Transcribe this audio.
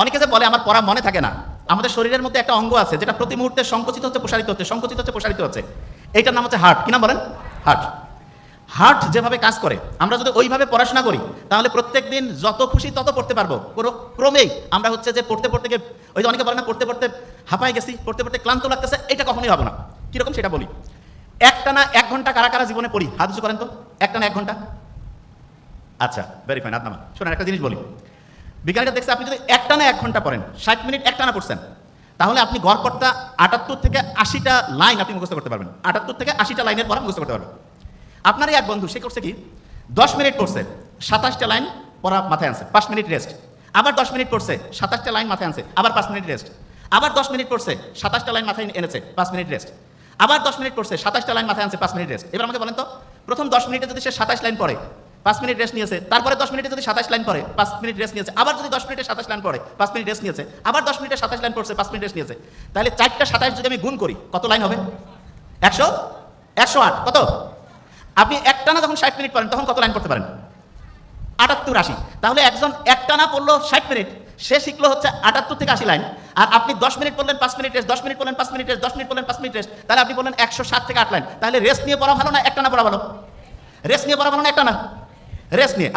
অনেকে যে বলে, আমার পড়া মনে থাকে না। আমাদের শরীরের মধ্যে একটা অঙ্গ আছে, যেটা প্রতি মুহূর্তে সংকুচিত হচ্ছে, প্রসারিত হচ্ছে, সংকুচিত হচ্ছে, প্রসারিত হচ্ছে। এইটার নাম হচ্ছে হার্ট কি নাম বলেন? হার্ট হার্ট যেভাবে কাজ করে, আমরা যদি ওইভাবে পড়াশোনা করি, তাহলে প্রত্যেক দিন যত খুশি তত পড়তে পারব। কোনো ক্রমেই আমরা হচ্ছে যে পড়তে পড়তে গিয়ে, ওই যে অনেকে বলে না, পড়তে পড়তে হাঁপাই গেছি, পড়তে পড়তে ক্লান্ত লাগতেছে, এটা কখনোই হবে না। কীরকম সেটা বলি? একটানা এক ঘণ্টা কারা কারা জীবনে পড়ি? হাত করেন তো? একটানা এক ঘণ্টা? আচ্ছা ভেরি ফাইন আদনামা শোনেন, একটা জিনিস বলি। বিজ্ঞানীরা দেখছে আপনি যদি একটানা এক ঘণ্টা পড়েন, ষাট মিনিট একটানা পড়ছেন, তাহলে আপনি গড়পড়টা আটাত্তর থেকে আশিটা লাইন আপনি মুখস্থ করতে পারবেন। আটাত্তর থেকে আশিটা লাইনের পড়া মুখস্থ করতে পারবেন। আপনারই এক বন্ধু, সে করছে কি? দশ মিনিট পড়ছে, সাতাশটা লাইন পড়া মাথায় আনছে, পাঁচ মিনিট রেস্ট আবার দশ মিনিট পড়ছে, সাতাশটা লাইন মাথায় আনছে, আবার পাঁচ মিনিট রেস্ট আবার দশ মিনিট পড়ছে, সাতাশটা লাইন মাথায় এনেছে, পাঁচ মিনিট রেস্ট আবার দশ মিনিট পড়ছে, সাতাশটা লাইন মাথায় আনছে, পাঁচ মিনিট রেস্ট এবার আমাকে বলেন তো, প্রথম দশ মিনিটে যদি সে সাতাশ লাইন পড়ে পাঁচ মিনিট রেস্ট নিয়েছে। তারপরে দশ মিনিটে যদি সাতাশ লাইন পড়ে, পাঁচ মিনিট রেস্ট নিয়েছে। আবার যদি দশ মিনিটে সাতাশ লাইন পড়ে, পাঁচ মিনিট রেস্ট নিয়েছে। আবার দশ মিনিটে সাতাশ লাইন পড়ছে, পাঁচ মিনিট রেস্ট নিয়েছে। তাহলে চারটা সাতাশ যদি আমি গুণ করি, কত লাইন হবে? একশো? একশো আট। কত? আপনি একটানা যখন ষাট মিনিট পড়েন, তখন কত লাইন করতে পারেন? আটাত্তর আশি। তাহলে একজন একটানা পড়ল ষাট মিনিট, সে শিখলো হচ্ছে আটাত্তর থেকে আশি লাইন আর আপনি দশ মিনিট পড়লেন, পাঁচ মিনিট রেস্ট দশ মিনিট পড়লেন, পাঁচ মিনিট রেস্ট দশ মিনিট পড়লেন, পাঁচ মিনিট রেস্ট তাহলে আপনি বললেন একশো সাত থেকে আট লাইন তাহলে রেস্ট নিয়ে পড়া ভালো না একটানা পড়া ভালো? রেস্ট নিয়ে পড়া ভালো না একটানা? রেস্ট নিয়ে